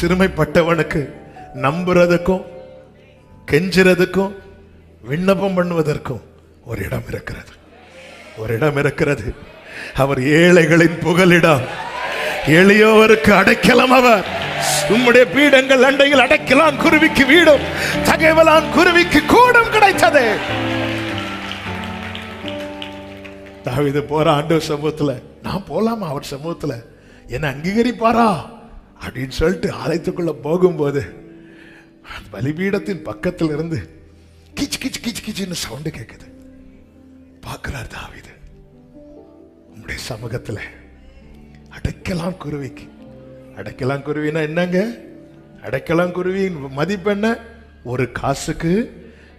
சிறுமைப்பட்டவனுக்கு நம்புறதுக்கும் கெஞ்சுறதுக்கும் விண்ணப்பம் பண்ணுவதற்கும் ஒரு இடம் இருக்கிறது. ஒரு இடம் இருக்கிறது. அவர் ஏழைகளின் புகலிடம். எளியோருக்கு அடைக்கலம் அவர். உம்முடைய பீடங்கள் அண்டையில் அடைக்கலாம் குருவிக்கு வீடும். தகைவலான் குருவிக்கு கூடும் கிடைத்தது. தாவீது போற ஆண்டு சமூகத்தில் நான் போலாமா? அவர் சமூகத்தில். என்ன அங்கீகரிப்பாரா? அப்படின்னு சொல்லிட்டு ஆலயத்துக்குள்ள போகும்போது அந்த பலிபீடத்தின் பக்கத்தில் இருந்து கிச் கிச் கிச் கிச்சின்னு சவுண்டு கேட்குது பார்க்கிறார் தாவிது. உங்களுடைய சமூகத்தில் அடைக்கலாம் குருவிக்கு. அடைக்கலாம் குருவினா என்னங்க? அடைக்கலாம் குருவியின் மதிப்பு என்ன? ஒரு காசுக்கு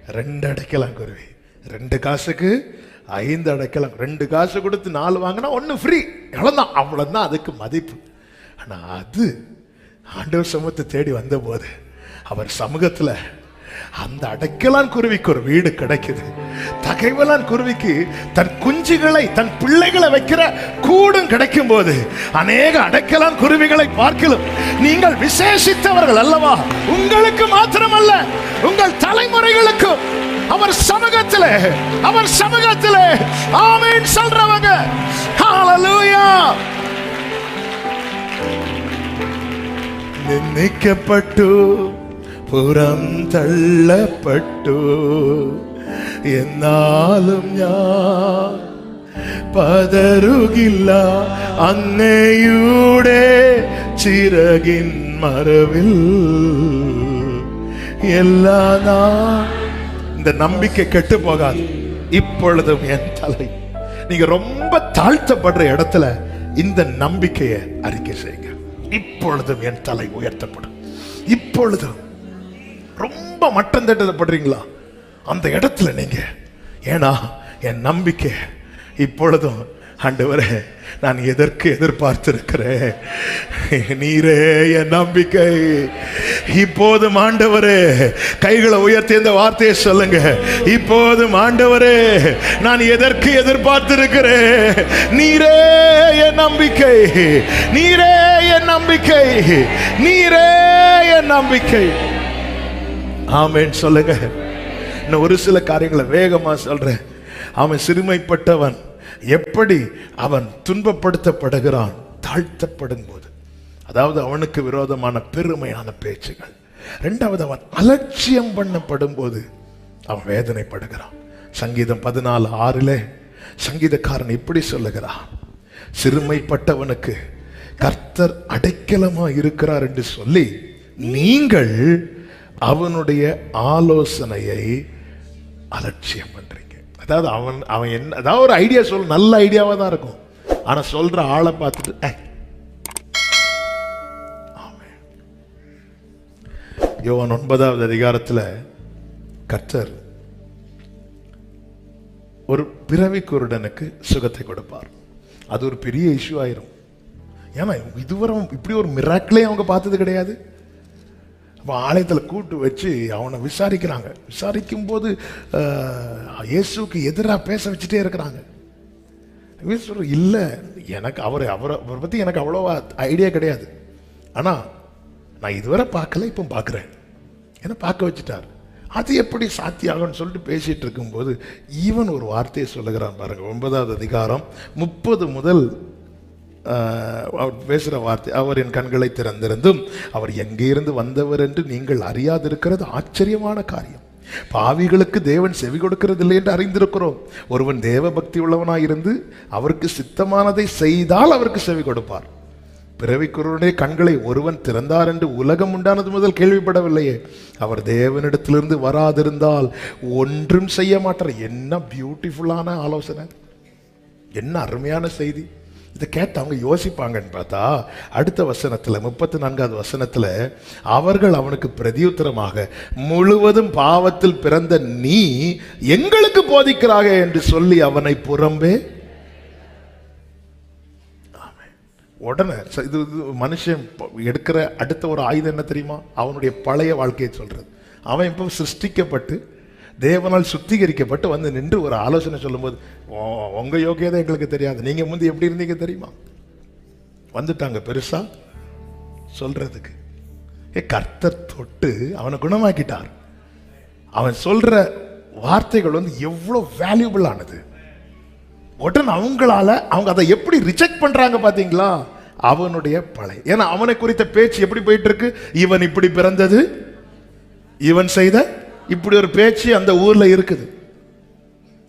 ரெண்டு அடைக்கலாம் குருவி. ரெண்டு காசுக்கு ஐந்து அடைக்கலாம் ரெண்டு காசு கொடுத்து நாலு வாங்கினா ஒன்று ஃப்ரீ எவ்வளோதான் அவ்வளோதான் அதுக்கு மதிப்பு. ஆனால் அது ஆண்டவர் சமூகத்தை தேடி வந்தபோது அவர் சமூகத்தில் அந்த அடைக்கலான் குருவிக்கு ஒரு வீடு கிடைக்குது. தகைவலான் குருவிக்கு தன் குஞ்சுகளை தன் பிள்ளைகளை வைக்கிற கூடும் கிடைக்கும் போது அநேக அடைக்கலான் குருவிகளை பார்க்கலாம் நீங்கள் விசேஷித்தவர்கள் அல்லவா? உங்களுக்கு மாத்திரமல்ல உங்கள் தலைமுறைகளுக்கும் அவர் சமூகத்தில் அவர் சமூகத்தில் ஆமேன் சொல்றவங்க. ஹalleluya நிந்திக்கப்பட்டு പുറം തള്ളപ്പെട്ടു എന്നാലും ഞാൻ പതറുകില്ല അങ്ങയുടെ ചിറകിൻ മറവിൽ எல்லா நாள் இந்த நம்பிக்கை கெட்டு போகாது இப்பொழுதும் என் தலை நீங்க ரொம்ப தாழ்த்தப்படுற இடத்துல இந்த நம்பிக்கையை அறிக்கை செய்யுங்க இப்பொழுதும் என் தலை உயர்த்தப்படும். இப்பொழுதும். ரொம்ப மட்டம் தட்டப்படுறீங்களா அந்த இடத்துல நீங்க. ஏன்னா என் நம்பிக்கை இப்பொழுதும் ஆண்டவரே நான் எதற்கு எதிர்பார்த்திருக்கிறேன்? நீரே என் நம்பிக்கை. இப்போதும் ஆண்டவரே கைகளை உயர்த்தி இந்த வார்த்தையை சொல்லுங்க. இப்போதும் ஆண்டவரே நான் எதற்கு எதிர்பார்த்திருக்கிறேன்? நீரே என் நம்பிக்கை. நீரே என் நம்பிக்கை. நீரே என் நம்பிக்கை. ஆமென் சொல்லுங்க. இன்னும் ஒரு சில காரியங்களை வேகமாக சொல்றேன். அவன் சிறுமைப்பட்டவன். எப்படி அவன் துன்பப்படுத்தப்படுகிறான் தாழ்த்தப்படும் போது அதாவது அவனுக்கு விரோதமான பெருமையான பேச்சுகள். ரெண்டாவது அவன் அலட்சியம் பண்ணப்படும் போது அவன் வேதனைப்படுகிறான். சங்கீதம் பதினாலு ஆறிலே சங்கீதக்காரன் இப்படி சொல்லுகிறான். சிறுமைப்பட்டவனுக்கு கர்த்தர் அடைக்கலமா இருக்கிறார் என்று சொல்லி நீங்கள் அவனுடைய ஆலோசனையை அலட்சியம் பண்ண. அதாவது அவன் அவன் என்ன அதாவது ஒரு ஐடியா சொல்ல நல்ல ஐடியாவாக தான் இருக்கும். ஆனா சொல்ற ஆளை பார்த்துட்டு யோவன் ஒன்பதாவது அதிகாரத்துல கர்த்தர் ஒரு பிறவி குருடனுக்கு சுகத்தை கொடுப்பார். அது ஒரு பெரிய இஷ்யூ ஆயிரும். ஏன்னா இதுவரை இப்படி ஒரு மிராக்கிளே அவங்க பார்த்தது கிடையாது. அப்போ ஆலயத்தில் கூட்டு வச்சு அவனை விசாரிக்கிறாங்க. விசாரிக்கும் போது இயேசுக்கு இயேசுவுக்கு எதிராக பேச வச்சுட்டே இருக்கிறாங்க. சொல்கிற இல்லை எனக்கு அவர் அவரை அவரை பற்றி எனக்கு அவ்வளோவா ஐடியா கிடையாது. ஆனால் நான் இதுவரை பார்க்கல இப்போ பார்க்குறேன். ஏன்னா பார்க்க வச்சுட்டார். அது எப்படி சாத்தியாகும்னு சொல்லிட்டு பேசிகிட்டு இருக்கும்போது ஈவன் ஒரு வார்த்தையை சொல்லுகிறான் பாருங்க ஒன்பதாவது அதிகாரம் முப்பது முதல் அவர் பேசுகிற வார்த்தை அவர் என் கண்களை திறந்திருந்தும் அவர் எங்கேருந்து வந்தவர் என்று நீங்கள் அறியாதிருக்கிறது ஆச்சரியமான காரியம். பாவிகளுக்கு தேவன் செவி கொடுக்கிறதில்லை என்று அறிந்திருக்கிறோம். ஒருவன் தேவ பக்தி இருந்து அவருக்கு சித்தமானதை செய்தால் அவருக்கு செவி கொடுப்பார். பிறவிக்குருடைய கண்களை ஒருவன் திறந்தார் என்று உலகம் உண்டானது முதல் கேள்விப்படவில்லையே. அவர் தேவனிடத்திலிருந்து வராதிருந்தால் ஒன்றும் செய்ய மாட்டார். என்ன பியூட்டிஃபுல்லான ஆலோசனை. என்ன அருமையான செய்தி. இதை கேட்டு அவங்க யோசிப்பாங்கன்னு பார்த்தா அடுத்த வசனத்துல முப்பத்தி நான்காவது வசனத்துல அவர்கள் அவனுக்கு பிரதியுத்தரமாக முழுவதும் பாவத்தில் பிறந்த நீ எங்களுக்கு போதிக்கிறாக என்று சொல்லி அவனை புறம்பே. உடனே இது இது மனுஷன் எடுக்கிற அடுத்த ஒரு ஆயுதம் என்ன தெரியுமா? அவனுடைய பழைய வாழ்க்கையை சொல்றது. அவன் இப்போ சிருஷ்டிக்கப்பட்டு தேவனால் சுத்திகரிக்கப்பட்டு வந்து நின்று ஒரு ஆலோசனை சொல்லும்போது உங்கள் உங்க யோகியதை எங்களுக்கு தெரியாது. நீங்கள் முந்தி எப்படி இருந்தீங்க தெரியுமா? வந்துட்டாங்க பெருசா சொல்றதுக்கு. ஏ கர்த்தர் தொட்டு அவனை குணமாக்கிட்டார். அவன் சொல்ற வார்த்தைகள் வந்து எவ்வளோ வேல்யூபிள் ஆனது. உடனே அவங்களால அவங்க அதை எப்படி ரிஜெக்ட் பண்றாங்க பாத்தீங்களா? அவனுடைய பழைய ஏன்னா அவனை குறித்த பேச்சு எப்படி போயிட்டு இருக்கு? இவன் இப்படி பிறந்தது? இவன் செய்த இப்படி ஒரு பேச்சு அந்த ஊர்ல இருக்குது.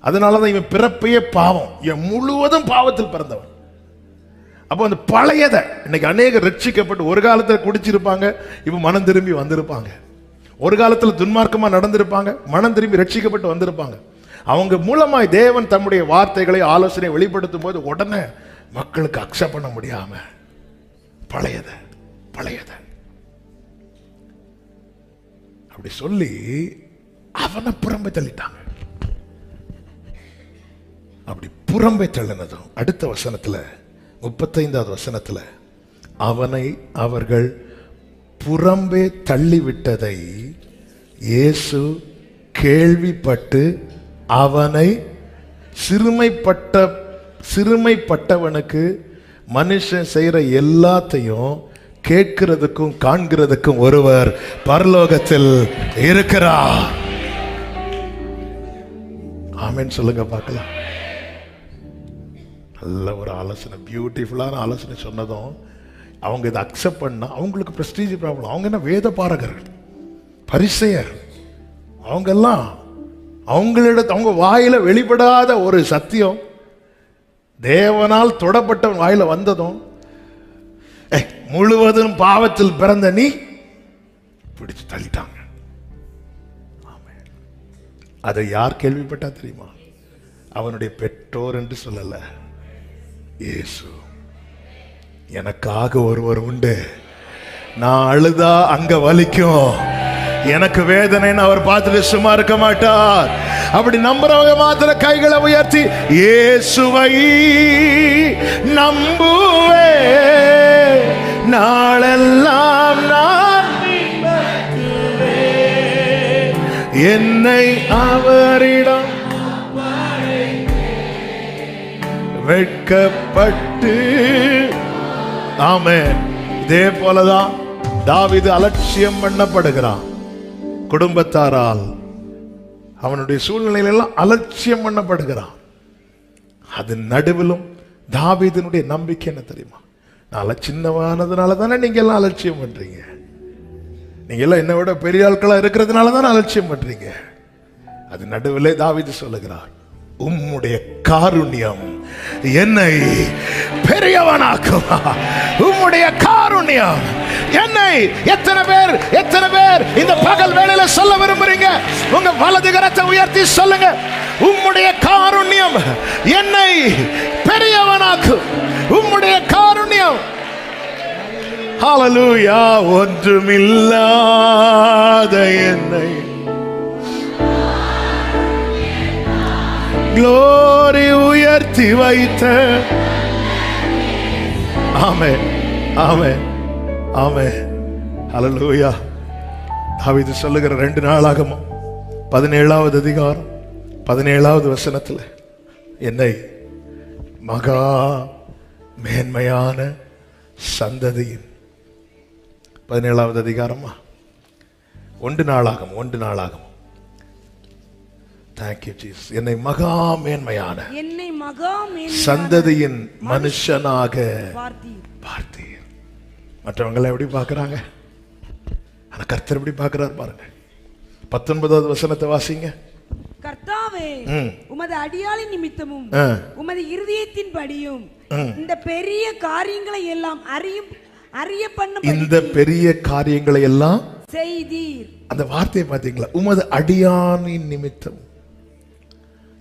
அதனால தான் இவன் பிறப்பையே பாவம். இவன் முழுவதும் பாவத்தில் பிறந்தவன். அப்போ அந்த பழையதை இன்னைக்கு அநேக ரட்சிக்கப்பட்டு ஒரு காலத்தில் குடிச்சிருப்பாங்க இப்போ மனம் திரும்பி வந்திருப்பாங்க. ஒரு காலத்தில் துன்மார்க்கமாக நடந்திருப்பாங்க மனம் திரும்பி ரட்சிக்கப்பட்டு வந்திருப்பாங்க. அவங்க மூலமாய் தேவன் தம்முடைய வார்த்தைகளை ஆலோசனை வெளிப்படுத்தும் போது உடனே மக்களுக்கு அக்செப்ட் பண்ண முடியாம பழையத பழையத. அப்படி சொல்லி அவனை புறம்பை தள்ளிட்டாங்க அப்படி புறம்பை தள்ளினதும் அடுத்த வசனத்துல முப்பத்தைந்தாவது வசனத்துல அவனை அவர்கள் புறம்பே தள்ளிவிட்டதை இயேசு கேள்விப்பட்டு அவனை சிறுமைப்பட்ட சிறுமைப்பட்டவனுக்கு மனுஷன் செய்யற எல்லாத்தையும் கேட்கிறதுக்கும் காண்கிறதுக்கும் ஒருவர் பரலோகத்தில் இருக்கிறார். ஆமென். சொல்லுங்க பார்க்கலாம். நல்ல ஒரு ஆலோசனை பியூட்டிஃபுல்லான ஆலோசனை சொன்னதும் அவங்க இதை அக்செப்ட் பண்ணால் அவங்களுக்கு ப்ரெஸ்டீஜ் ப்ராப்ளம் அவங்க என்ன வேத பாரகர்கள் பரிசெயர். அவங்கெல்லாம் அவங்களிட அவங்க வாயில் வெளிப்படாத ஒரு சத்தியம் தேவனால் தொடப்பட்டவன் வாயில் வந்ததும் முழுவதும் பாவத்தில் பிறந்த நீ பிடிச்சு தள்ளிட்டாங்க. அதை யார் கேள்விப்பட்டா தெரியுமா? அவனுடைய பெற்றோர் என்று சொல்லல. இயேசு. எனக்காக ஒருவர் உண்டு. நான் அழுதா அங்க வலிக்கும். எனக்கு வேதனைன்னு அவர் பார்த்துட்டு சும்மா இருக்க மாட்டார். அப்படி நம்புறவங்க மாத்திர கைகளை உயர்த்தி இயேசுவை நம்புவே நாளெல்லாம் நான் என்னை அவரிடம் வெட்கப்பட்டு. ஆமே இதே போலதான் தாவிது அலட்சியம் பண்ணப்படுகிறான். குடும்பத்தாரால் அவனுடைய சூழ்நிலையில எல்லாம் அலட்சியம் பண்ணப்படுகிறான். அது நடுவிலும் தாவிதனுடைய நம்பிக்கை என்ன தெரியுமா? நான் சின்னவானதுனால தானே நீங்க எல்லாம் அலட்சியம் பண்றீங்க? நீங்க எல்லாம் என்னை விட பெரிய ஆட்களாக இருக்கிறதுனால தானே அலட்சியம் பண்ணுறீங்க அது நடுவில் தாவிது சொல்லுகிறார் உம்முடைய காருண்யம் என்னை பெரியவனாக்கும். உம்முடைய காருண்யம் என்னை எத்தனை பேர் எத்தனை பேர் இந்த பகல் வேலையில சொல்ல விரும்புறீங்க? உங்க வலது கரத்தை உயர்த்தி சொல்லுங்க. உம்முடைய காருண்யம் என்னை பெரியவனாக்கும். உம்முடைய காருண்யம் ஹalleluya ஒன்றுமில்லாத என்னை. க்ளோரி உயர்த்தி வைத்த. ஆமே ஆமே ஆமே ஹalleluya இது சொல்லுகிற ரெண்டு நாளாகமும் பதினேழாவது அதிகாரம் பதினேழாவது வசனத்தில் என்னை மகா மேன்மையான சந்ததியின் பதினேழாவது அதிகாரமா? ஒன்று நாளாகும் ஒன்று நாளாகும். தேங்க்யூ ஜீஸ் என்னை மகா மேன்மையான என்னை மகா சந்ததியின் மனுஷனாக பார்த்தீர். மற்றவங்களை எப்படி பார்க்கறாங்க? ஆனா கர்த்தர் எப்படி பார்க்கறார் பாருங்க. பத்தொன்பதாவது வசனத்தை வாசிங்க. கர்த்தாவே. உமது அடியாளின் நிமித்தமும். உமது இருதயத்தின் படியும் இந்த பெரிய காரியங்களை எல்லாம் அறியும் அறிய பண்ண இந்த பெரிய காரியங்களை எல்லாம் செய்தீர். அந்த வார்த்தையை பார்த்தீங்களா? உமது அடியானின் நிமித்தம்.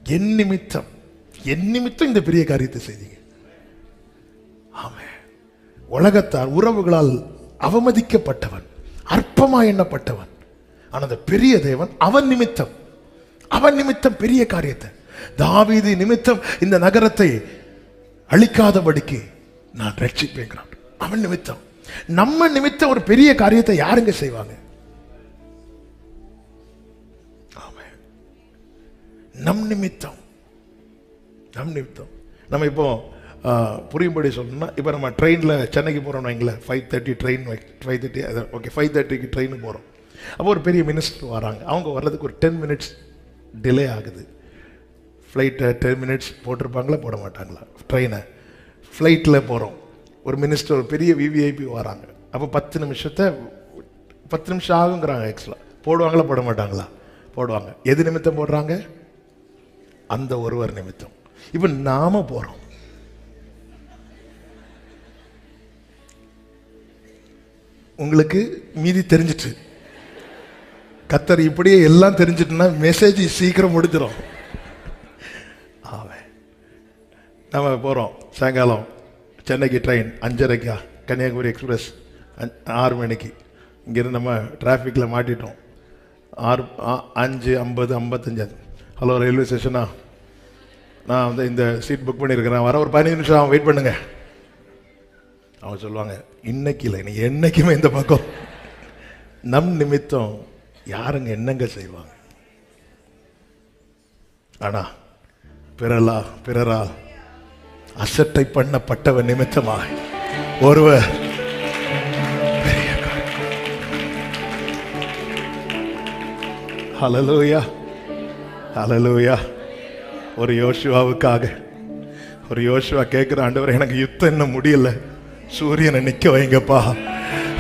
என் நிமித்தம். என் நிமித்தம் இந்த பெரிய காரியத்தை செய்தீங்க. ஆமே உலகத்தார் உறவுகளால் அவமதிக்கப்பட்டவன் அற்பமா எண்ணப்பட்டவன். ஆனா அந்த பெரிய தேவன் அவன் நிமித்தம். அவன் நிமித்தம் பெரிய காரியத்தை. தாவீது நிமித்தம் இந்த நகரத்தை அழிக்காதபடிக்கு நான் ரட்சிப்பேங்கிறான். அவன் நிமித்தம். நம்ம நிமித்தம் ஒரு பெரிய காரியத்தை யாருங்க செய்வாங்க? நம் நிமித்தம். நம் நிமித்தம். நம்ம இப்போ புரியும்படி சொல்லணும்னா இப்போ நம்ம ட்ரெயினில் சென்னைக்கு போகிறோம் வைங்களேன். Five thirty train five thirty அது ஓகே ஃபைவ் தேர்ட்டிக்கு ட்ரெயின் போகிறோம் அப்போ ஒரு பெரிய மினிஸ்டர் வராங்க. அவங்க வர்றதுக்கு ஒரு டென் மினிட்ஸ் டிலே ஆகுது. ஃப்ளைட்டை டென் மினிட்ஸ் போட்டிருப்பாங்களா? போட மாட்டாங்களா? ட்ரெயினை ஃப்ளைட்டில் போகிறோம் ஒரு மினிஸ்டர் ஒரு பெரிய விவிஐபி வராங்க. அப்போ பத்து நிமிஷத்தை பத்து நிமிஷம் ஆகுங்கிறாங்க ஆக்சுவலாக போடுவாங்களா போட மாட்டாங்களா? போடுவாங்க. எது நிமித்தம் போடுறாங்க? அந்த ஒருவர் நிமித்தம். இப்போ நாம போகிறோம் உங்களுக்கு மீதி தெரிஞ்சிட்டு. கத்தர் இப்படியே எல்லாம் தெரிஞ்சிட்டுனா மெசேஜ் சீக்கிரம் முடிஞ்சிடும் ஆவே நம்ம போகிறோம் சாயங்காலம். சென்னைக்கு ட்ரெயின் அஞ்சரைக்கா கன்னியாகுமரி எக்ஸ்பிரஸ் ஆறு மணிக்கு. இங்கேருந்து நம்ம டிராஃபிக்கில் மாட்டிட்டோம். ஆறு அஞ்சு ஐம்பது ஐம்பத்தஞ்சு ஹலோ ரயில்வே ஸ்டேஷனா நான் வந்து இந்த சீட் புக் பண்ணியிருக்கிறேன் வர ஒரு பதினஞ்சு நிமிஷம் அவன் வெயிட் பண்ணுங்க. அவங்க சொல்லுவாங்க இன்னைக்கு இல்லை நீ என்னைக்குமே இந்த பக்கம். நம் நிமித்தம் யாருங்க என்னங்க செய்வாங்க? ஆனா பிறலா பிறரா அசட்டை பண்ணப்பட்டவன் நிமித்தமாய். ஒருவர். ஹலலூயா ஹலலூயா ஒரு யோசுவாவுக்காக. ஒரு யோசுவா கேட்குற ஆண்டவர் எனக்கு யுத்தம் இன்னும் முடியல. சூரியனை நிற்க வைங்கப்பா.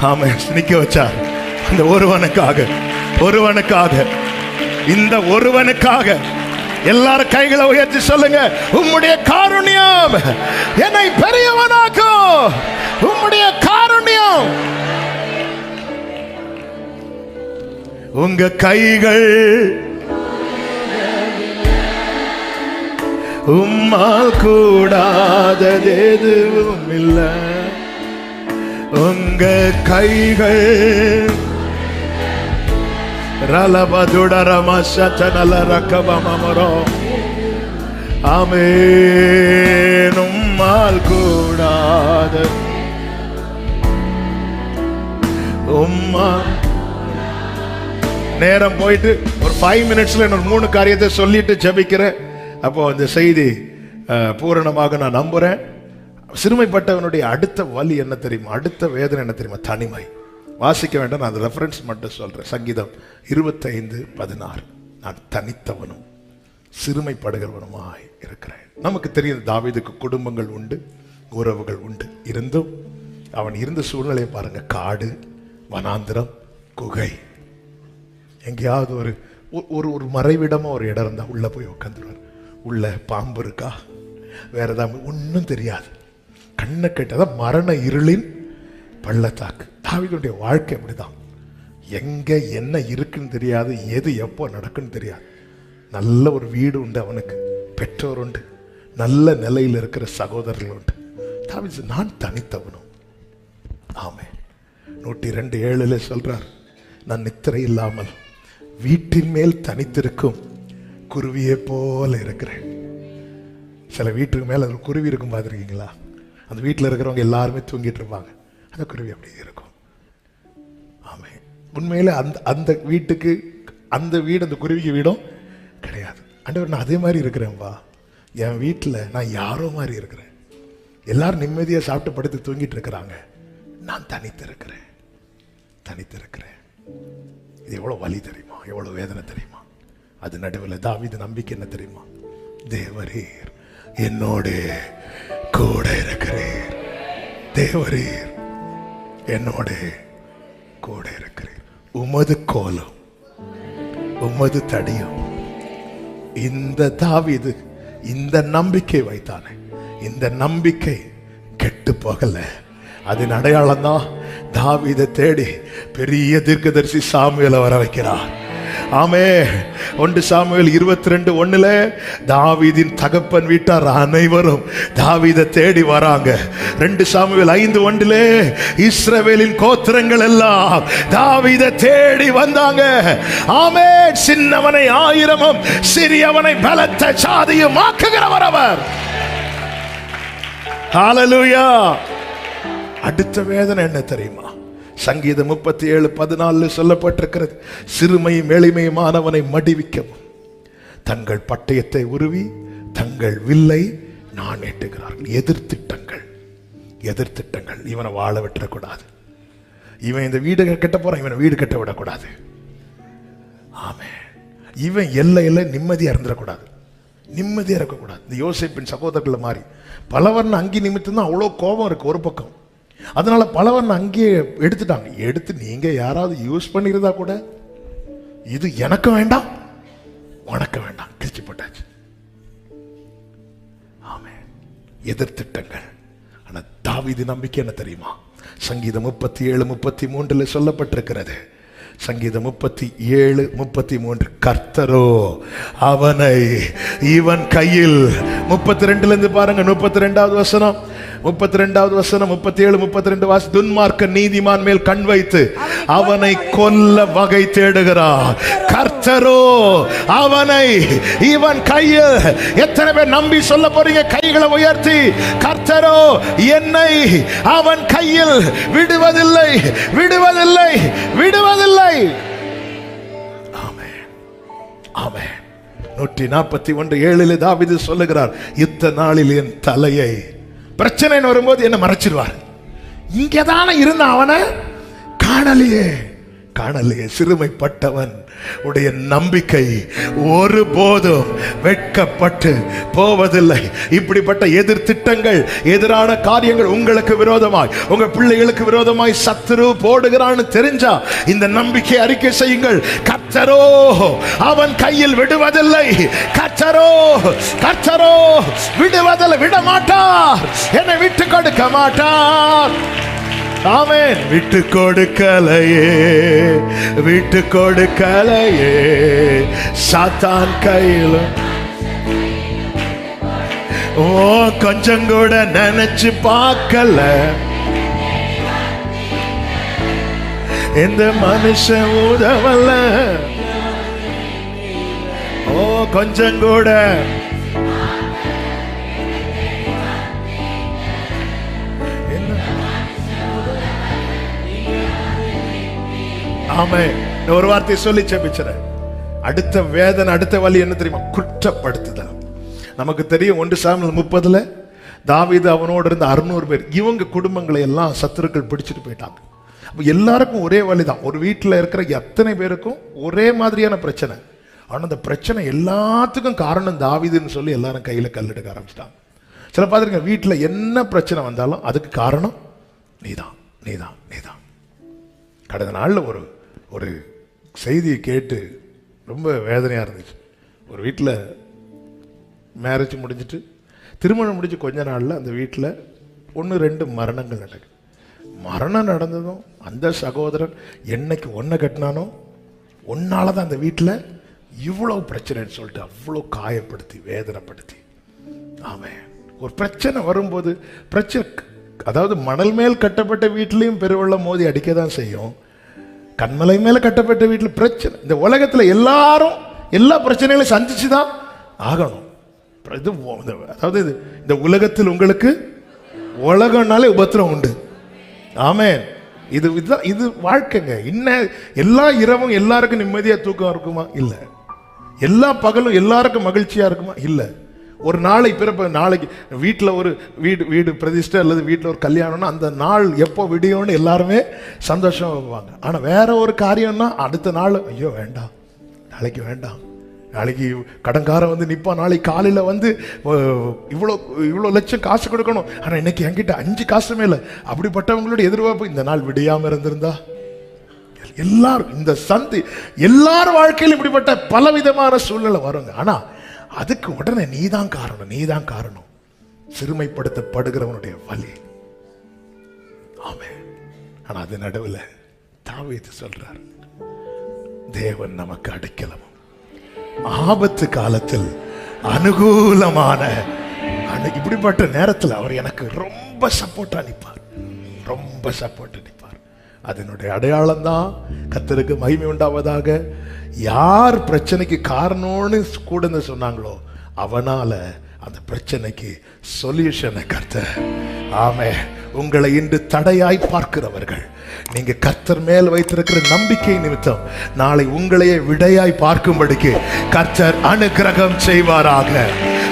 ஆமாம் நிற்க வச்சா. அந்த ஒருவனுக்காக. ஒருவனுக்காக. இந்த ஒருவனுக்காக. எல்லாரும் கைகளை உயர்த்தி சொல்லுங்க. உம்முடைய காருண்யம் என்னை பெரியவனாக்கும். உம்முடைய காருண்யம். உங்க கைகள் உம்மால் கூடாதது எதுவும் இல்ல. உங்க கைகள் ரலபதுடரம சத்தனல ரக்கபமரோ ஆமேன் உம்மால் கூடாத உம்மா நேரம் போயிட்டு ஒரு ஃபைவ் மினிட்ஸ்ல என்னோட மூணு காரியத்தை சொல்லிட்டு ஜபிக்கிறேன். அப்போ அந்த செய்தி பூரணமாக நான் நம்புறேன். சிறுமைப்பட்டவனுடைய அடுத்த வலி என்ன தெரியுமா? அடுத்த வேதனை என்ன தெரியுமா? தனிமை. வாசிக்க வேண்டாம் நான் அந்த ரெஃபரன்ஸ் மட்டும் சொல்கிறேன் சங்கீதம் இருபத்தைந்து பதினாறு. நான் தனித்தவனும் சிறுமைப்படுகிறவனுமாய் இருக்கிறேன். நமக்கு தெரியும் தாவீதுக்கு குடும்பங்கள் உண்டு உறவுகள் உண்டு. இருந்தும் அவன் இருந்த சூழ்நிலையை பாருங்க. காடு வனாந்திரம் குகை. எங்கேயாவது ஒரு ஒ- ஒரு ஒரு மறைவிடமாக ஒரு இடம் இருந்தால் உள்ளே போய் உட்காந்துருவார் உள்ள பாம்பு இருக்கா? வேற ஏதாவது ஒன்றும் தெரியாது. கண்ணை கேட்டதான் மரண இருளின் பள்ளத்தாக்கு. தாவிதனுடைய வாழ்க்கை அப்படிதான். எங்கே என்ன இருக்குன்னு தெரியாது எது எப்போ நடக்குன்னு தெரியாது. நல்ல ஒரு வீடு உண்டு அவனுக்கு பெற்றோர் உண்டு. நல்ல நிலையில் இருக்கிற சகோதரர்கள் உண்டு. தாவிது நான் தனித்தவனும். ஆமே நூற்றி ரெண்டு ஏழுல சொல்றார் நான் நித்திரை இல்லாமல் வீட்டின் மேல் தனித்திருக்கும் குருவியை போல இருக்கிறேன். சில வீட்டுக்கு மேல ஒரு குருவி இருக்கும் பார்த்துருக்கீங்களா? அந்த வீட்டில் இருக்கிறவங்க எல்லாருமே தூங்கிட்டு இருப்பாங்க. அந்த குருவி அப்படி இருக்கும். ஆமே. உண்மையில அந்த அந்த வீட்டுக்கு அந்த வீடு அந்த குருவிக்கு வீடும் கிடையாது. ஆண்டவர் நான் அதே மாதிரி இருக்கிறேன்ப்பா என் வீட்டில் நான் யாரோ மாதிரி இருக்கிறேன். எல்லாரும் நிம்மதியாக சாப்பிட்டு படுத்து தூங்கிட்டு இருக்கிறாங்க. நான் தனித்து இருக்கிறேன். தனித்து இருக்கிறேன். இது எவ்வளோ வலி தெரியுமா? எவ்வளோ வேதனை தெரியுமா? அது நடுவில் தாவீது நம்பிக்கை என்ன தெரியுமா? தேவரீர் என்னோடு கூட இருக்கிறீர். தேவரீர் என்னோட கூட இருக்கிறேன். உமது கோலம் உமது தடியும். இந்த தாவிது இந்த நம்பிக்கை வைத்தானே. இந்த நம்பிக்கை கெட்டு போகல. அதன் அடையாளம் தான் தாவீதை தேடி பெரிய தீர்க்கதரிசி சாமுவேலை வர வைக்கிறார். ஆமே. ஒன்று சாமுவேல் இருபத்தி ரெண்டு ஒன்றில் தாவீதின் தகப்பன் வீட்டார் அனைவரும் தாவீதை தேடி வராங்க. ரெண்டு சாமுவேல் ஐந்து ஒன்றில் இஸ்ரவேலின் கோத்திரங்கள் எல்லாம் தாவீதை தேடி வந்தாங்க. ஆமே சின்னவனை ஆயிரமும் சிறியவனை பலத்த சாதியும் ஆக்குகிறவர் அவர். அடுத்த வேதனை என்ன தெரியுமா? சங்கீதம் முப்பத்தி ஏழு பதினாலு சொல்லப்பட்டிருக்கிறது. சிறுமையும் எளிமையுமானவனை மடிவிக்கவும். தங்கள் பட்டயத்தை உருவி தங்கள் வில்லை நான் எட்டுகிறார்கள் எதிர்த்திட்டங்கள் எதிர்த்திட்டங்கள் இவனை வாழ விட்டுறக்கூடாது. இவன் இந்த வீடு கட்ட போறான் இவனை வீடு கட்ட விடக்கூடாது. ஆமே இவன் எல்லையில நிம்மதியாக இருந்துடக்கூடாது நிம்மதியாக இருக்கக்கூடாது. இந்த யோசிப்பின் சகோதரர்கள் மாதிரி பலவர்ண அங்கி நிமித்தம் தான் அவ்வளோ கோபம் இருக்குது ஒரு பக்கம். அதனால பலவன் அங்கேயே எடுத்துட்டாங்க. எடுத்து நீங்க யாராவது யூஸ் பண்ணியிருந்தா கூட இது எனக்கு வேண்டாம் உனக்கு வேண்டாம். கிழிச்சு போட்டாச்சு. ஆமே எதிர்த்திட்டங்கள் ஆனா தாவிதி நம்பிக்கை என்ன தெரியுமா? சங்கீதம் முப்பத்தி ஏழு முப்பத்தி மூன்றுல சொல்லப்பட்டிருக்கிறது. சங்கீதம் முப்பத்தி ஏழு முப்பத்தி மூன்று கர்த்தரோ அவனை இவன் கையில். முப்பத்தி ரெண்டுல இருந்து பாருங்க முப்பத்தி ரெண்டாவது வசனம். முப்பத்தி ரெண்டாவது வசனம் முப்பத்தி ஏழு முப்பத்தி ரெண்டு வாசி துன்மார்க்க நீதிமான் மேல் கண் வைத்து அவனை கொல்ல வகை தேடுகிறார். கர்த்தரோ அவனை இவன் கையில் எத்தனை பேர் நம்பி சொல்ல போறீங்க? கைகளை உயர்த்தி கர்த்தரோ என்னை அவன் கையில் விடுவதில்லை விடுவதில்லை விடுவதில்லை. ஆமென். நூற்றி நாற்பத்தி ஒன்று ஏழில் தாவிது சொல்லுகிறார் இத்த நாளில் என் தலையை பிரச்சனைன்னு வரும்போது என்ன மறைச்சிருவார்? இங்கதானே இருந்த அவனை? காணலையே. காணலையே சிறுமைப்பட்டவன். உடைய நம்பிக்கை ஒருபோதும் வெட்கப்பட்டு போவதில்லை. இப்படிப்பட்ட எதிர் திட்டங்கள் எதிரான காரியங்கள் உங்களுக்கு விரோதமாய் உங்க பிள்ளைகளுக்கு விரோதமாய் சத்துரு போடுகிறான்னு தெரிஞ்சா இந்த நம்பிக்கை அறிக்கை செய்யுங்கள். கச்சரோ அவன் கையில் விடுவதில்லை. கர்த்தரோ கச்சரோ விடுவதில்லை விட மாட்டார் என்னை விட்டு கொடுக்க மாட்டார். ஆமேன். விட்டு கொடுக்கலையே விட்டு கொடுக்கலையே சாத்தான் கையில் ஓ கொஞ்சம் கூட நினைச்சு பார்க்கல. இந்த மனுஷன் உதவல ஓ கொஞ்சம் கூட ஆமே ஒரு வார்த்தையை சொல்லி செபிச்சுறேன் அடுத்த வேதனை அடுத்த வழி என்ன தெரியுமா? குற்றப்படுத்துதல். நமக்கு தெரியும் ஒன்று சாமியில் முப்பதுல தாவீது அவனோடு இருந்த அறுநூறு பேர் இவங்க குடும்பங்களை எல்லாம் சத்துருக்கள் பிடிச்சிட்டு போயிட்டாங்க. அப்போ எல்லாருக்கும் ஒரே வழி தான் ஒரு வீட்டில் இருக்கிற எத்தனை பேருக்கும் ஒரே மாதிரியான பிரச்சனை. ஆனால் அந்த பிரச்சனை எல்லாத்துக்கும் காரணம் தாவீதுன்னு சொல்லி எல்லாரும் கையில் கல்லெடுக்க ஆரம்பிச்சிட்டாங்க. சில பார்த்துருங்க வீட்டில் என்ன பிரச்சனை வந்தாலும் அதுக்கு காரணம் நீதான் நீதான் நீதான். கடந்த நாளில் ஒரு ஒரு செய்தியை கேட்டு ரொம்ப வேதனையாக இருந்துச்சு. ஒரு வீட்டில் மேரேஜ் முடிஞ்சிட்டு திருமணம் முடிஞ்சு கொஞ்ச நாளில் அந்த வீட்டில் ஒன்று ரெண்டு மரணங்கள் நடக்கு மரணம் நடந்ததும் அந்த சகோதரன் என்னைக்கு ஒன்றை கட்டினானோ ஒன்னால் தான் அந்த வீட்டில் இவ்வளோ பிரச்சனைன்னு சொல்லிட்டு அவ்வளோ காயப்படுத்தி வேதனைப்படுத்தி. ஆமாம் ஒரு பிரச்சனை வரும்போது பிரச்சனை அதாவது மணல் மேல் கட்டப்பட்ட வீட்லேயும் பெருவெள்ளம் மோதி அடிக்க தான் செய்யும். கண்மலை மேலே கட்டப்பட்ட வீட்டில் பிரச்சனை. இந்த உலகத்தில் எல்லாரும் எல்லா பிரச்சனைகளையும் சந்திச்சு தான் ஆகணும். இது இந்த- அதாவது இது இந்த உலகத்தில் உங்களுக்கு உலகம்னாலே உபத்திரம் உண்டு. ஆமே இது இதுதான் இது வாழ்க்கைங்க. என்ன எல்லா இரவும் எல்லாருக்கும் நிம்மதியாக தூக்கம் இருக்குமா? இல்லை. எல்லா பகலும் எல்லாருக்கும் மகிழ்ச்சியாக இருக்குமா? இல்லை. ஒரு நாளை பிறப்பு நாளைக்கு வீட்டில் ஒரு வீடு வீடு பிரதிஷ்டை அல்லது வீட்டில் ஒரு கல்யாணம்னா அந்த நாள் எப்போ விடியும்னு எல்லாருமே சந்தோஷமாக வருவாங்க ஆனால் வேற ஒரு காரியம்னா அடுத்த நாள் ஐயோ வேண்டாம். நாளைக்கு வேண்டாம். நாளைக்கு கடன்காரன் வந்து நிற்பான் நாளைக்கு காலையில் வந்து இவ்வளோ இவ்வளோ லட்சம் காசு கொடுக்கணும். ஆனால் இன்னைக்கு என்கிட்ட அஞ்சு காசுமே இல்லை. அப்படிப்பட்டவங்களோட எதிர்பார்ப்பு இந்த நாள் விடியாமல் இருந்திருந்தா? எல்லாரும் இந்த சந்தி எல்லார் வாழ்க்கையிலும் இப்படிப்பட்ட பலவிதமான சூழ்நிலை வருங்க. ஆனால் அதுக்கு உடனே நீதான் காரணம் நீதான் காரணம். சிறுமைப்படுத்தப்படுகிறவனுடைய வலி. ஆமே ஆனா அது நடுவில் தாவித்து சொல்றார் தேவன் நமக்கு அடைக்கலமும் ஆபத்து காலத்தில் அனுகூலமான இப்படிப்பட்ட நேரத்தில் அவர் எனக்கு ரொம்ப சப்போர்ட்டா நிற்பார் ரொம்ப சப்போர்ட் அனுப்பி அதனுடைய அடையாளம் தான் கத்தருக்கு மகிமை உண்டாவதாக. யார் பிரச்சனைக்கு காரணம்னு கூட சொன்னாங்களோ அவனால அந்த பிரச்சனைக்கு சொல்யூஷனை கர்த்தர். ஆமே உங்களை இன்று தடையாய் பார்க்கிறவர்கள். நீங்க கர்த்தர் மேல் வைத்திருக்கிற நம்பிக்கை நிமித்தம் நாளை உங்களையே விடையாய் பார்க்கும்படிக்கு கர்த்தர் அனுக்கிரகம் செய்வாராக.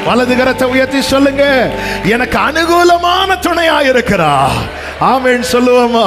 வலது கரத்தை உயர்த்தி சொல்லுங்க எனக்கு அனுகூலமான துணையா இருக்கிறா ஆமென் சொல்லுவோமா?